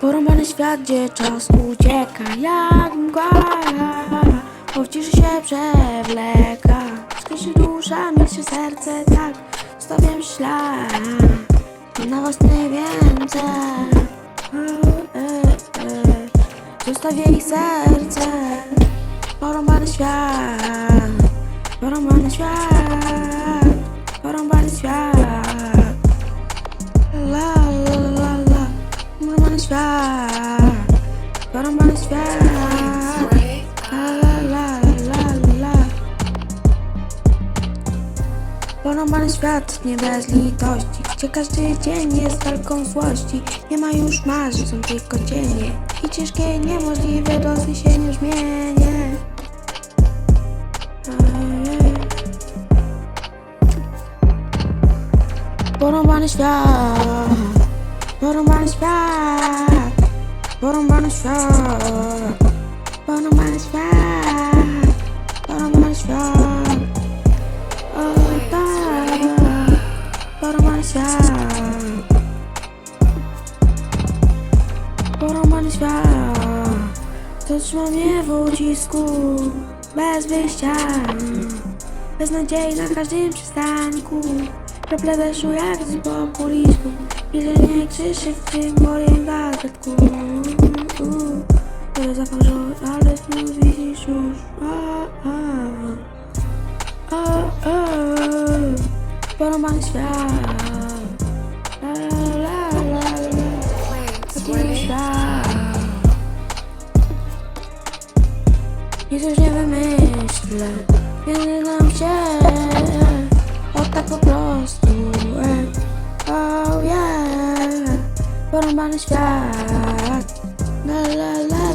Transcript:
Porąbany świat, gdzie czas ucieka jak mgła Bo w ciszy się przewleka. Skryszy dusza, milczy serce, tak Stawiam ślad Na własne więce e, e, e. Zostawię ich serce. Porąbany świat. Porąbany świat. Porąbany świat. La la la la. Porąbany świat. Porąbany świat Porąbany świat nie bez litości. Gdzie każdy dzień jest walką złości. Nie ma już marzeń, są tylko cienie. I ciężkie, niemożliwe do zniesienia brzmienie. Porąbany świat Porąbany świat Porąbany świat Porąbany świat Świat. To trzyma mnie w ucisku Bez wyjścia Bez nadziei na każdym przystanku. Krople deszczu jak z boku listu Milczenie krzyczy w tym moim To zapał, że ale znów widzisz już. A, a. A, a. Porąbany świat. La la la la la Nic już nie wymyślę. Kiedy nam się O tak po prostu Oh yeah. Porąbany świat. La la la.